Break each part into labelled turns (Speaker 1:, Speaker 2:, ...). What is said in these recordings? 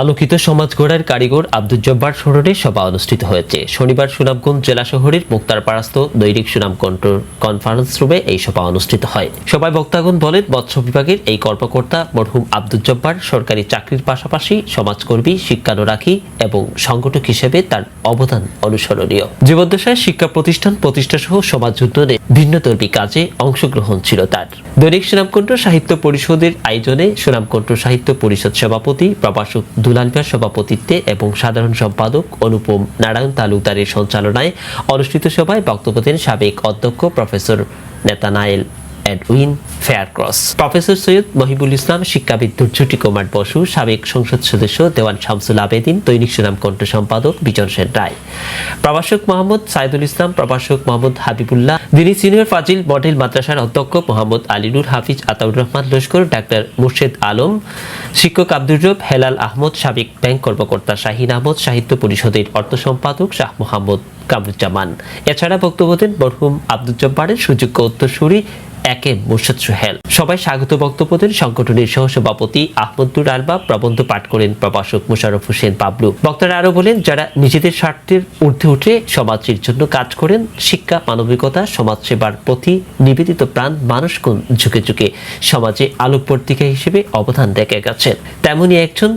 Speaker 1: আলোকিত সমাজ গড়ার কারিগর আব্দুল জব্বার স্মরণে সভা অনুষ্ঠিত হয়েছে। শনিবার সুনামগঞ্জ জেলা শহরের মুক্তারপাড়াস্থ দৈনিক সুনাম কন্ট্রোল কনফারেন্স রুমে এই সভা অনুষ্ঠিত হয়। সভায় বক্তাগণ বলেন, মৎস্য বিভাগের এই কর্মকর্তা মরহুম আব্দুল জব্বার সরকারি চাকরির পাশাপাশি সমাজকর্মী, শিক্ষানুরাগী এবং সংগঠক হিসেবে তার অবদান অনুসরণীয়। জীবদ্দশায় শিক্ষা প্রতিষ্ঠান প্রতিষ্ঠা সহ সমাজ উন্নয়নে ভিন্নধর্মী কাজে অংশগ্রহণ ছিল তার। দৈনিক সুনামকণ্ঠ সাহিত্য পরিষদের আয়োজনে সুনামকণ্ঠ সাহিত্য পরিষদ সভাপতি প্রভাষক দুলাল মিয়ার সভাপতিত্বে এবং সাধারণ সম্পাদক অনুপম নারায়ণ তালুকদারের সঞ্চালনায় অনুষ্ঠিত সভায় বক্তব্য দেন সাবেক অধ্যক্ষ professor Nathaniel. Edwin Faircross professor Syed Mohibul Islam শিক্ষাবিদ দুর্যুটি কুমার বসু, সাবেক সংসদ সদস্য দেওয়ান শামসুল আবেদিন, দৈনিক সুনাম কণ্ঠ সম্পাদক বিজন সেন রায়। প্রভাষক মোহাম্মদ সাইদুল ইসলাম, প্রভাষক মোহাম্মদ হাবিবুল্লাহ দিনী সিনিয়র ফাজিল মডেল মাদ্রাসার অধ্যক্ষ মোহাম্মদ আলিনুর হাফিজ আতাউর রহমান লস্কর, ডাক্তার মুর্শেদ আলম, শিক্ষক আব্দুর রব, হেলাল আহমদ সাবেক ব্যাংক কর্মকর্তা শাহিন আহমদ, সাহিত্য পরিষদের অর্থ সম্পাদক শাহ মোহাম্মদ কামরুজ্জামান। এছাড়া বক্তব্য দেন মরহুম আব্দুল জব্বারের সুযোগ্য উত্তরসূরি একে মুর্শদ সোহেল। সবাই স্বাগত বক্তব্য দেন সংগঠনের সহসভাপতি আহমদুর আলবা প্রবন্ধ পাঠ করেন প্রভাষক মোশারফ হোসেন পাবলু বক্তারা আরও বলেন, যারা নিজেদের স্বার্থের ঊর্ধ্বে উঠে সমাজের জন্য কাজ করেন, শিক্ষা, মানবিকতা, সমাজসেবার প্রতি নিবেদিত প্রাণ মানুষগুণ ঝুঁকে ঝুঁকে সমাজে আলোকবর্তিকা হিসেবে অবদান রেখে গেছেন। তেমনই একজন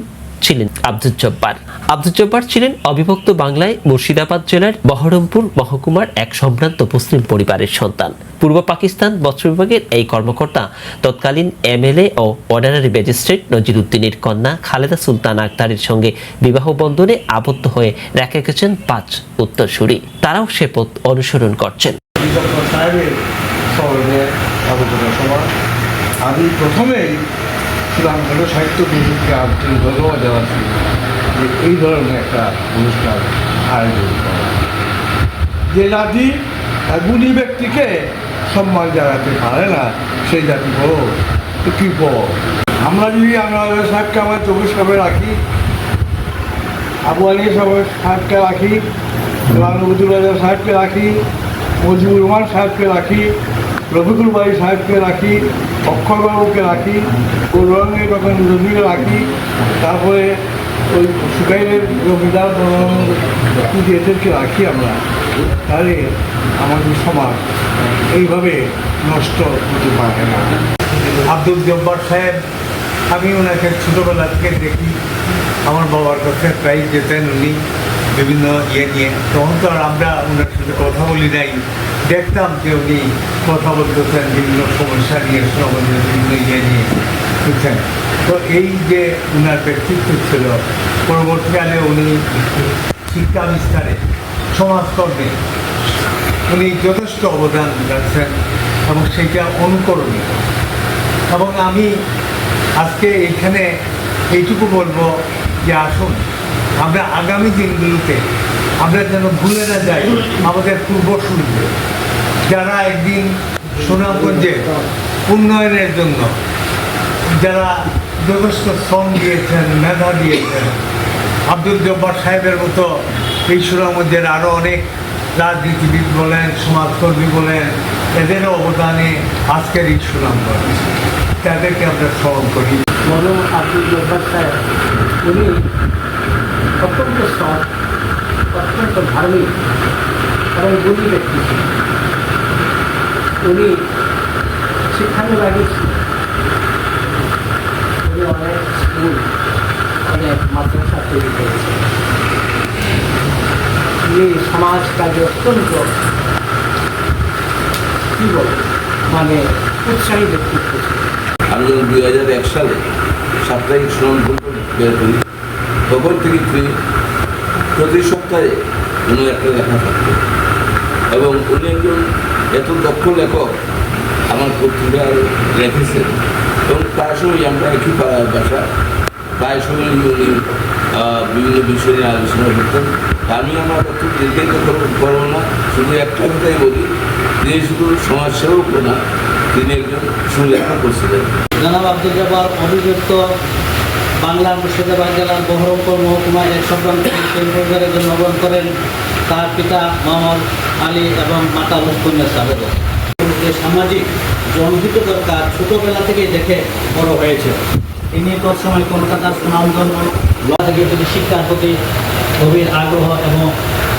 Speaker 1: ছিলেন আব্দুল জব্বার। আব্দুল জব্বার ছিলেন অবিভক্ত বাংলায় মুর্শিদাবাদ জেলার বহরমপুর মহকুমার এক সম্ভ্রান্ত মুসলিম পরিবারের সন্তান। পূর্ব পাকিস্তান বস্ত্র বিভাগের এই কর্মকর্তা, তৎকালীন এমএলএ ও অর্ডানারি ম্যাজিস্ট্রেট নজিরুদ্দিনের কন্যা খালেদা সুলতান আক্তারের সঙ্গে বিবাহ বন্ধনে আবদ্ধ হয়ে রেখে গেছেন পাঁচ উত্তরসূরি। তারাও সে পথ অনুসরণ করছেন।
Speaker 2: আমি প্রথমেই সুনামগঞ্জ সাহিত্য পরিষদকে আন্তরিক ধন্যবাদ জানাচ্ছি যে এই ধরনের একটা অনুষ্ঠান আয়োজন করা। যে জাতি গুণী ব্যক্তিকে সম্মান জানাতে পারে না, সেই জাতি বড় কী বড়? আমরা যদি আমরা সাহেবকে আমার চব্বিশ সামনে রাখি, আবু সাহেব- সাহেবকে রাখি রাজা সাহেবকে রাখি, মজিবুর রহমান সাহেবকে রাখি রফিকুল বাড়ি সাহেবকে রাখি অক্ষরবাবুকে রাখি গৌরঙ্গের তখন রবিকে রাখি, তারপরে ওই সুকাইলের জমিদার এদেরকে রাখি আমরা। তাহলে আমাদের সমাজ এইভাবে নষ্ট হতে পারে না।
Speaker 3: আব্দুল জব্বার সাহেব, আমি ওনাকে ছোটোবেলা থেকে দেখি। আমার বাবার কাছে প্রায় যেতেন উনি বিভিন্ন ইয়ে নিয়ে। তখন তো আর আমরা ওনার সাথে কথা বলি নাই। দেখতাম যে উনি কথা বলতেছেন বিভিন্ন সমস্যা নিয়ে সমাজের বিভিন্ন ইয়ে নিয়ে, বুঝছেন? তো এই যে উনার ব্যক্তিত্ব ছিল, পরবর্তীকালে উনি শিক্ষা বিস্তারে, সমাজকর্মে উনি যথেষ্ট অবদান রাখছেন এবং সেটা অনুকরণীয়। এবং আমি আজকে এইখানে এইটুকু বলব যে আসুন, আমরা আগামী দিনগুলোতে আমরা যেন ভুলে না যাই আমাদের পূর্বসূরীদের যারা একদিন সুনামগঞ্জে উন্নয়নের জন্য যারা যথেষ্ট শ্রম দিয়েছেন, মেধা দিয়েছেন, আব্দুল জব্বার সাহেবের মতো এই সুনামগঞ্জের আরও অনেক রাজনীতিবিদ বলেন, সমাজকর্মী বলেন এদেরও অবদানে আজকের এই সুনামগঞ্জ, তাদেরকে আমরা স্মরণ করি।
Speaker 4: মরম আব্দুল জব্বার সাহেব, উনি অত্যন্ত সৎ অত্যন্ত ধার্মিক এবং গুণী ব্যক্তি ছিলেন। উনি শিক্ষানুরাগী ছিলেন। উনি অনেক স্কুল, অনেক মাদ্রাসা তৈরি করেছেন। উনি সমাজ কাজে অত্যন্ত, কী বল মানে উৎসাহী ব্যক্তিত্ব
Speaker 5: আমি যখন দুই হাজার এক সালে সাপ্তাহিক শ্রম বের করি, তখন থেকে প্রতি সপ্তাহে কোনো একটা লেখা থাকতো। এবং উনি একজন এত দক্ষ লেখক আমার পত্রিকায় রেখেছেন এবং প্রায় সময় আমরা একই পাড়ায় বাসা, প্রায় সময় উনি বিভিন্ন বিষয় নিয়ে আলোচনা করতেন। আমি আমার অত দীর্ঘায়িত করব- না, শুধু একটা কথাই বলি, তিনি শুধু সমাজসেবক না, তিনি একজন সুলেখক ছিলেন
Speaker 4: জনাব আব্দুল জব্বার অভিযুক্ত বাংলা মুর্শিদাবাদ জেলার বহরমপুর মহকুমায় এক পরিবারে জন্মগ্রহণ করেন তার পিতা মোহাম্মদ আলী এবং মাতা লক্ষ্মণের আবেদন যে সামাজিক জনহিতকর কাজ ছোটোবেলা থেকে দেখে বড় হয়েছে। তিনি তৎসময় কলকাতার সুনামগঞ্জ থেকে তিনি শিক্ষার প্রতি গভীর আগ্রহ এবং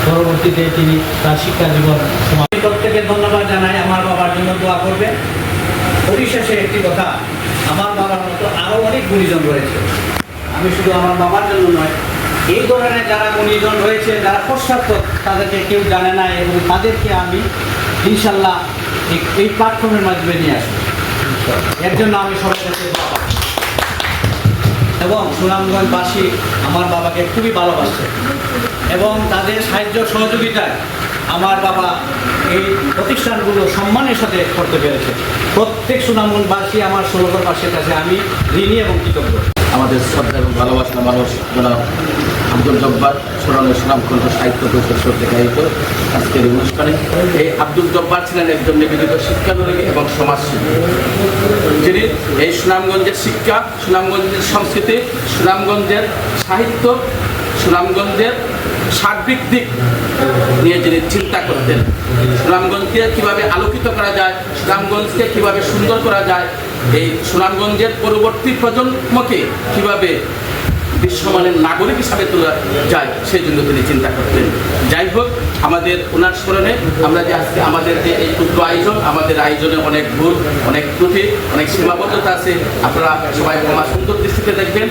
Speaker 4: পরবর্তীতে তিনি তার শিক্ষা জীবন সমাপ্ত। প্রত্যেকে ধন্যবাদ জানাই। আমার বাবার জন্য দোয়া করবে পরিশেষে একটি কথা, আমার বাবার মতো আরও অনেক গুণীজন রয়েছে। আমি শুধু আমার বাবার জন্য নয়, এই ধরনের যারা গুণীজন রয়েছে, যারা পশ্চাৎপদ, তাদেরকে কেউ জানে না এবং তাদেরকে আমি ইনশাল্লাহ এই- প্ল্যাটফর্মের মাধ্যমে নিয়ে আসব। এর জন্য আমি কাছে এবং সুনামগঞ্জবাসী আমার বাবাকে খুবই ভালোবাসে এবং তাদের সাহায্য সহযোগিতায় আমার বাবা এই প্রতিষ্ঠানগুলো সম্মানের সাথে করতে পেরেছে। প্রত্যেক সুনামগঞ্জবাসী আমার ষোলকর পাশের কাছে আমি ঋণী এবং কৃতজ্ঞ।
Speaker 6: আমাদের শ্রদ্ধা এবং ভালোবাসার মানুষ জনাব আব্দুল জব্বার স্মরণের সুনামকণ্ঠ সাহিত্য পরিষদ আয়োজিত আজকের অনুষ্ঠানে। এই আব্দুল জব্বার ছিলেন একজন নিবেদিত শিক্ষানুরাগী এবং সমাজসেবী। যিনি এই সুনামগঞ্জের শিক্ষা, সুনামগঞ্জের সংস্কৃতি, সুনামগঞ্জের সাহিত্য, সুনামগঞ্জের সার্বিক দিক নিয়ে যিনি চিন্তা করতেন, সুনামগঞ্জকে কীভাবে আলোকিত করা যায়, সুনামগঞ্জকে কীভাবে সুন্দর করা যায় এই সুনামগঞ্জের পরবর্তী প্রজন্মকে কীভাবে বিশ্বমানের নাগরিক হিসাবে তোলা যায়, সেই জন্য তিনি চিন্তা করতেন। যাই হোক, আমাদের ওনার স্মরণে আমরা যে আজকে আমাদের যে এই ক্ষুদ্র আয়োজন, আমাদের আয়োজনে অনেক ভুল, অনেক ত্রুটি, অনেক সীমাবদ্ধতা আছে। আপনারা সবাই ক্ষমা সুন্দর দৃষ্টিতে দেখবেন।